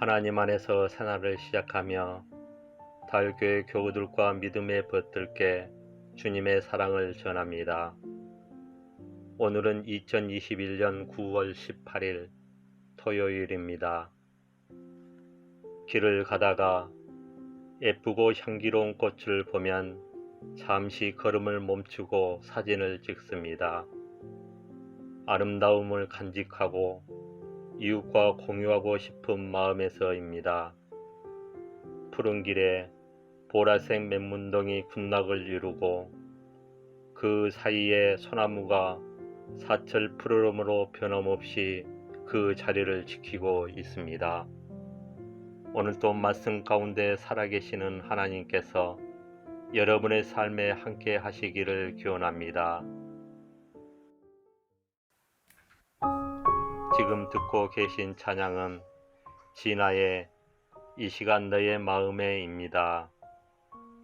하나님 안에서 생활을 시작하며 달교회 교우들과 믿음에 붙들게 주님의 사랑을 전합니다. 오늘은 2021년 9월 18일 토요일입니다. 길을 가다가 예쁘고 향기로운 꽃을 보면 잠시 걸음을 멈추고 사진을 찍습니다. 아름다움을 간직하고 이웃과 공유하고 싶은 마음에서입니다. 푸른 길에 보라색 맨문덩이 군락을 이루고 그 사이에 소나무가 사철 푸르름으로 변함없이 그 자리를 지키고 있습니다. 오늘도 말씀 가운데 살아계시는 하나님께서 여러분의 삶에 함께 하시기를 기원합니다. 지금 듣고 계신 찬양은 진아의 이 시간 너의 마음에입니다.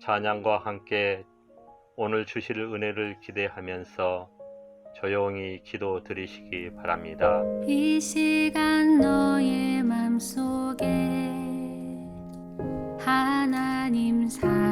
찬양과 함께 오늘 주실 은혜를 기대하면서 조용히 기도 드리시기 바랍니다. 이 시간 너의 맘속에 하나님 사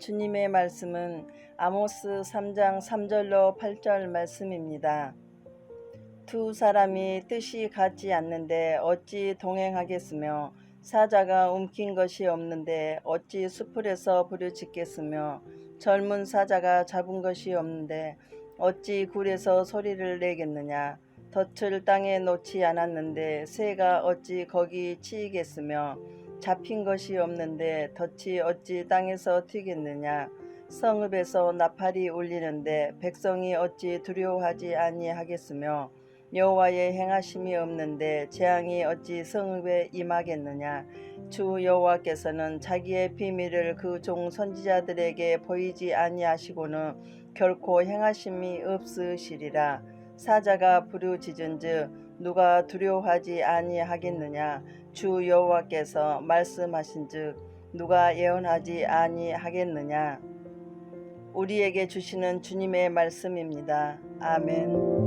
주님의 말씀은 아모스 3장 3절로 8절 말씀입니다. 두 사람이 뜻이 같지 않는데 어찌 동행하겠으며 사자가 움킨 것이 없는데 어찌 수풀에서 부르짖겠으며 젊은 사자가 잡은 것이 없는데 어찌 굴에서 소리를 내겠느냐 덫을 땅에 놓지 않았는데 새가 어찌 거기 치이겠으며 잡힌 것이 없는데 덫이 어찌 땅에서 튀겠느냐? 성읍에서 나팔이 울리는데 백성이 어찌 두려워하지 아니하겠으며? 여호와의 행하심이 없는데 재앙이 어찌 성읍에 임하겠느냐? 주 여호와께서는 자기의 비밀을 그 종 선지자들에게 보이지 아니하시고는 결코 행하심이 없으시리라. 사자가 부르짖은즉 누가 두려워하지 아니하겠느냐 주 여호와께서 말씀하신즉 누가 예언하지 아니하겠느냐 우리에게 주시는 주님의 말씀입니다. 아멘.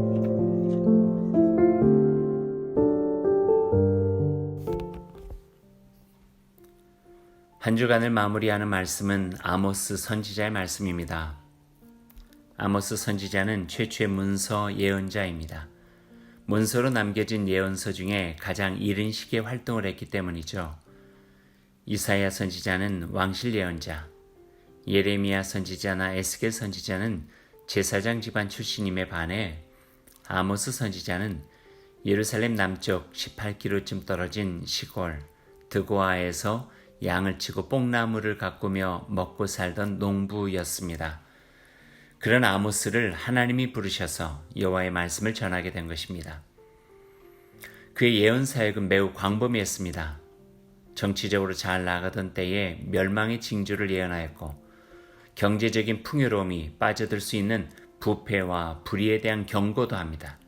한 주간을 마무리하는 말씀은 아모스 선지자의 말씀입니다. 아모스 선지자는 최초의 문서 예언자입니다. 문서로 남겨진 예언서 중에 가장 이른 시기에 활동을 했기 때문이죠. 이사야 선지자는 왕실 예언자, 예레미야 선지자나 에스겔 선지자는 제사장 집안 출신임에 반해 아모스 선지자는 예루살렘 남쪽 18km쯤 떨어진 시골 드고아에서 양을 치고 뽕나무를 가꾸며 먹고 살던 농부였습니다. 그런 아모스를 하나님이 부르셔서 여호와의 말씀을 전하게 된 것입니다. 그의 예언 사역은 매우 광범위했습니다. 정치적으로 잘 나가던 때에 멸망의 징조를 예언하였고 경제적인 풍요로움이 빠져들 수 있는 부패와 불의에 대한 경고도 합니다.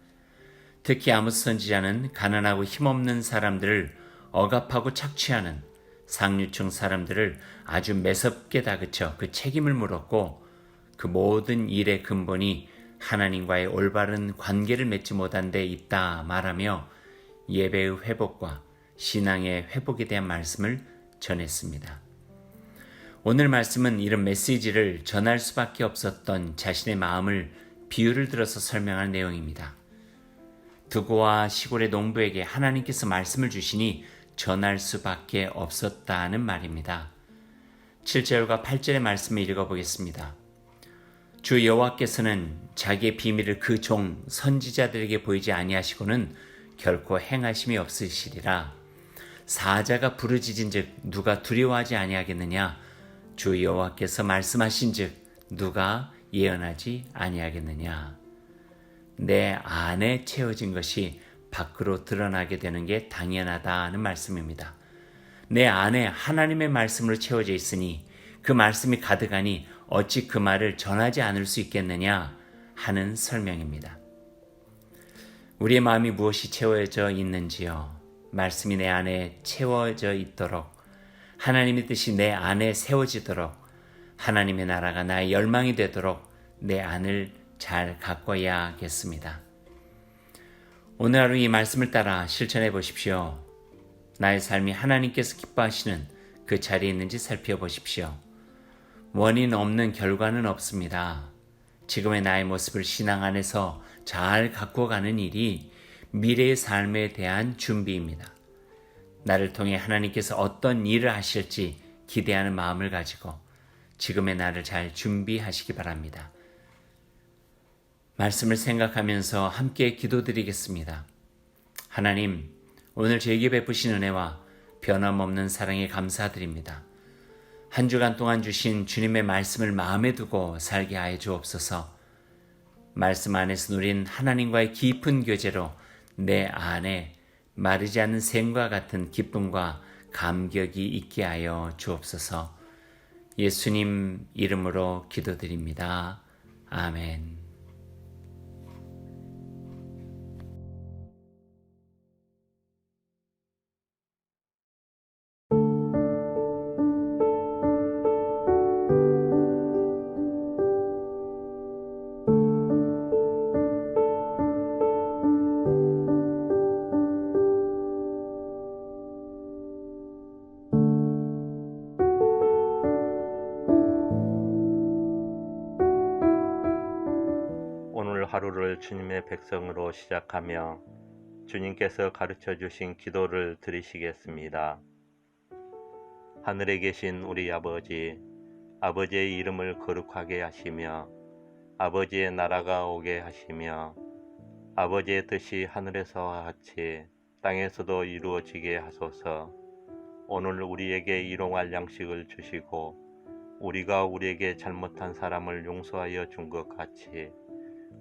특히 아모스 선지자는 가난하고 힘없는 사람들을 억압하고 착취하는 상류층 사람들을 아주 매섭게 다그쳐 그 책임을 물었고 그 모든 일의 근본이 하나님과의 올바른 관계를 맺지 못한 데 있다 말하며 예배의 회복과 신앙의 회복에 대한 말씀을 전했습니다. 오늘 말씀은 이런 메시지를 전할 수밖에 없었던 자신의 마음을 비유를 들어서 설명한 내용입니다. 두고와 시골의 농부에게 하나님께서 말씀을 주시니 전할 수밖에 없었다는 말입니다. 7절과 8절의 말씀을 읽어보겠습니다. 주 여호와께서는 자기의 비밀을 그 종 선지자들에게 보이지 아니하시고는 결코 행하심이 없으시리라. 사자가 부르짖은즉 누가 두려워하지 아니하겠느냐? 주 여호와께서 말씀하신즉 누가 예언하지 아니하겠느냐? 내 안에 채워진 것이 밖으로 드러나게 되는 게 당연하다는 말씀입니다. 내 안에 하나님의 말씀으로 채워져 있으니 그 말씀이 가득하니 어찌 그 말을 전하지 않을 수 있겠느냐 하는 설명입니다. 우리의 마음이 무엇이 채워져 있는지요? 말씀이 내 안에 채워져 있도록 하나님의 뜻이 내 안에 세워지도록 하나님의 나라가 나의 열망이 되도록 내 안을 잘 가꿔야겠습니다. 오늘 하루 이 말씀을 따라 실천해 보십시오. 나의 삶이 하나님께서 기뻐하시는 그 자리에 있는지 살펴보십시오. 원인 없는 결과는 없습니다. 지금의 나의 모습을 신앙 안에서 잘 갖고 가는 일이 미래의 삶에 대한 준비입니다. 나를 통해 하나님께서 어떤 일을 하실지 기대하는 마음을 가지고 지금의 나를 잘 준비하시기 바랍니다. 말씀을 생각하면서 함께 기도드리겠습니다. 하나님, 오늘 저에게 베푸신 은혜와 변함없는 사랑에 감사드립니다. 한 주간 동안 주신 주님의 말씀을 마음에 두고 살게 하여 주옵소서. 말씀 안에서 누린 하나님과의 깊은 교제로 내 안에 마르지 않는 샘과 같은 기쁨과 감격이 있게 하여 주옵소서. 예수님 이름으로 기도드립니다. 아멘. 하루를 주님의 백성으로 시작하며 주님께서 가르쳐 주신 기도를 드리시겠습니다. 하늘에 계신 우리 아버지, 아버지의 이름을 거룩하게 하시며 아버지의 나라가 오게 하시며 아버지의 뜻이 하늘에서와 같이 땅에서도 이루어지게 하소서. 오늘 우리에게 일용할 양식을 주시고 우리가 우리에게 잘못한 사람을 용서하여 준 것 같이